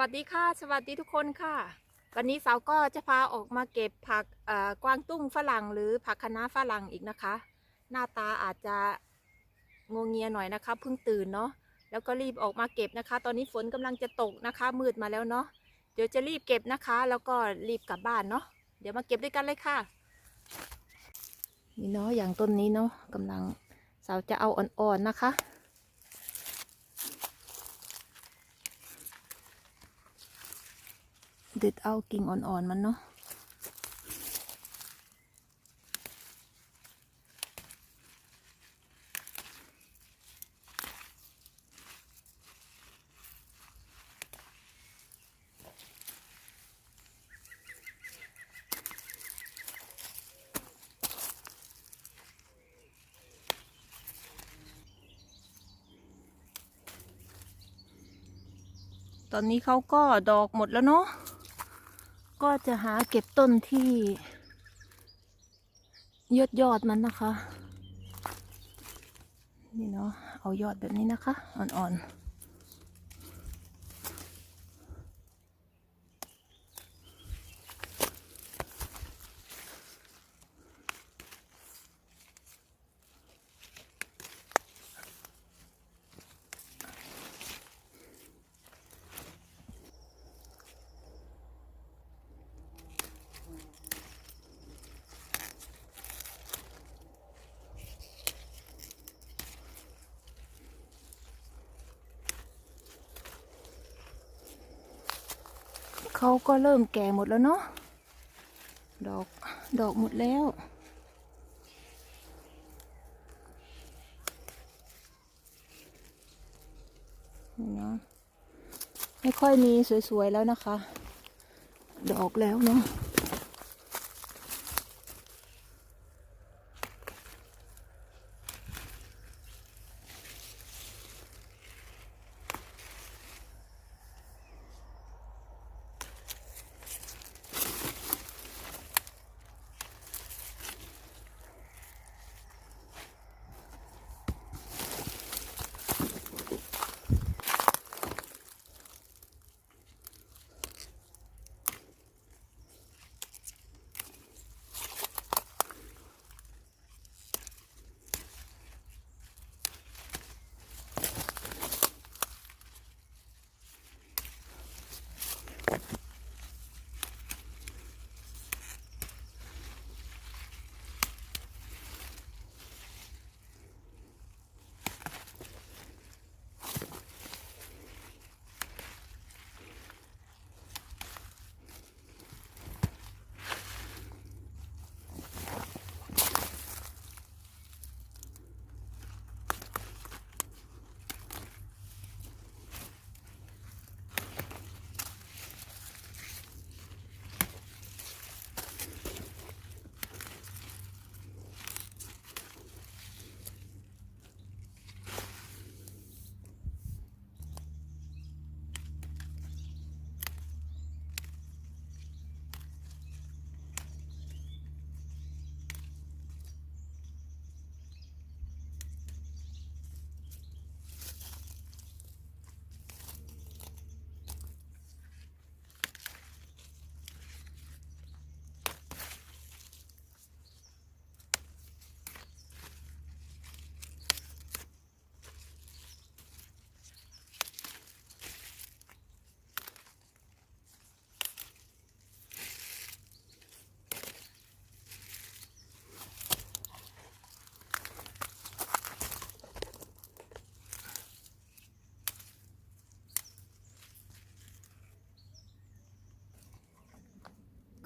วัสดีค่ะ สวัสดีทุกคนค่ะ วันนี้สาวก็จะพาออกมาเก็บผักอ่อกวางตุ้งฝรั่งหรือผักคะน้าฝรั่งอีกนะคะ หน้าตาอาจจะงงเงียหน่อยนะคะเพิ่งตื่นเนาะแล้วก็รีบออกมาเก็บนะคะ ตอนนี้ฝนกำลังจะตกนะคะ มืดมาแล้วเนาะเดี๋ยวจะรีบเก็บนะคะ แล้วก็รีบกลับบ้านเนาะเดี๋ยวมาเก็บด้วยกันเลยค่ะ นี่เนาะอย่างต้นนี้เนาะกำลังสาวจะเอาอ่อนๆนะคะ เด็ดเอากิ่งอ่อนๆมันเนาะตอนนี้เขาก็ดอกหมดแล้วเนาะ ก็จะหาเก็บต้นที่ยอดยอดมันนะคะ นี่เนาะเอายอดแบบนี้นะคะ อ่อนๆ เขาก็เริ่มแก่หมดแล้วเนาะ ดอก ดอกหมดแล้ว นี่เนาะ ไม่ค่อยมีสวยๆแล้วนะคะ ดอกแล้วเนาะ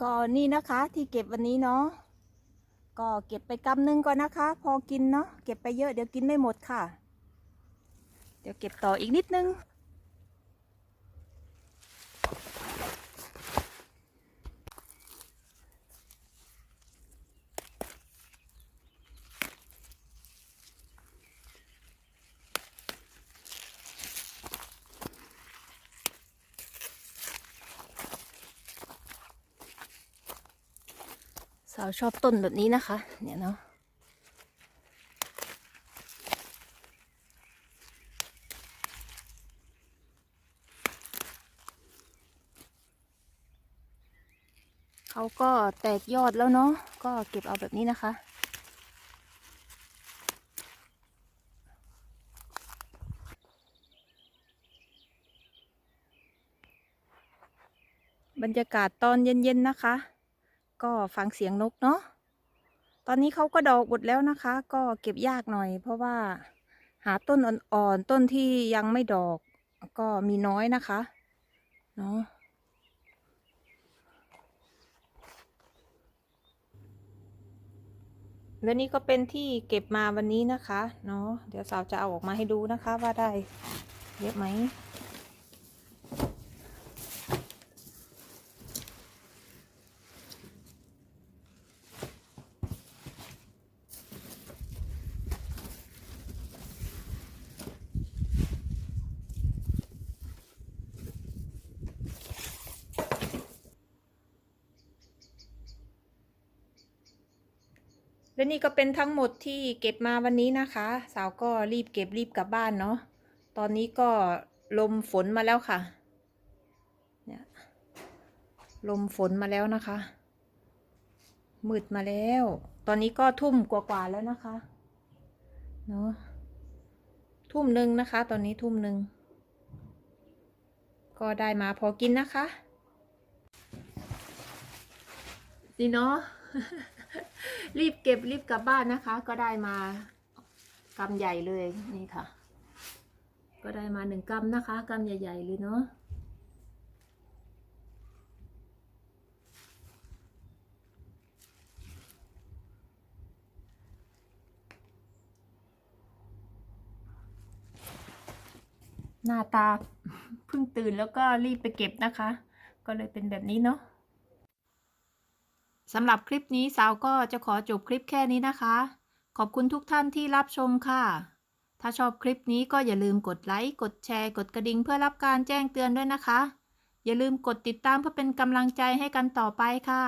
ก็นี่นะคะที่เก็บวันนี้เนาะก็เก็บไปกำหนึงก่อนนะคะ พอกินเนาะเก็บไปเยอะเดี๋ยวกินไม่หมดค่ะ เดี๋ยวเก็บต่ออีกนิดนึง เราชอบต้นแบบนี้นะคะ เนี่ยเนาะเขาก็แตกยอดแล้วเนาะก็เก็บเอาแบบนี้นะคะบรรยากาศตอนเย็นๆนะคะ ก็ฟังเสียงนกเนาะตอนนี้เขาก็ดอกหมดแล้วนะคะ ก็เก็บยากหน่อย เพราะว่าหาต้นอ่อนๆต้นที่ยังไม่ดอกก็มีน้อยนะคะเนาะและนี่ก็เป็นที่เก็บมาวันนี้นะคะเนาะเดี๋ยวสาวจะเอาออกมาให้ดูนะคะว่าได้เยอะไหม และนี่ก็เป็นทั้งหมดที่เก็บมาวันนี้นะคะ สาวก็รีบเก็บรีบกลับบ้านเนาะตอนนี้ก็ลมฝนมาแล้วค่ะเนี่ยลมฝนมาแล้วนะคะมืดมาแล้ว ตอนนี้ก็ทุ่มกว่าๆแล้วนะคะเนาะทุ่มหนึ่งนะคะ ตอนนี้ทุ่มหนึ่งก็ได้มาพอกินนะคะนี่เนาะ รีบเก็บรีบกลับบ้านนะคะ ก็ได้มากำใหญ่เลยนี่ค่ะ ก็ได้มาหนึ่งกำนะคะกำใหญ่ๆเลยเนาะหน้าตาเพิ่งตื่นแล้วก็รีบไปเก็บนะคะ ก็เลยเป็นแบบนี้เนาะ สำหรับคลิปนี้สาวก็จะขอจบคลิปแค่นี้นะคะ ขอบคุณทุกท่านที่รับชมค่ะ ถ้าชอบคลิปนี้ก็อย่าลืมกดไลค์ กดแชร์ กดกระดิ่งเพื่อรับการแจ้งเตือนด้วยนะคะ อย่าลืมกดติดตามเพื่อเป็นกำลังใจให้กันต่อไปค่ะ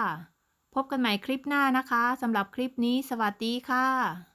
พบกันใหม่คลิปหน้านะคะสำหรับคลิปนี้ สวัสดีค่ะ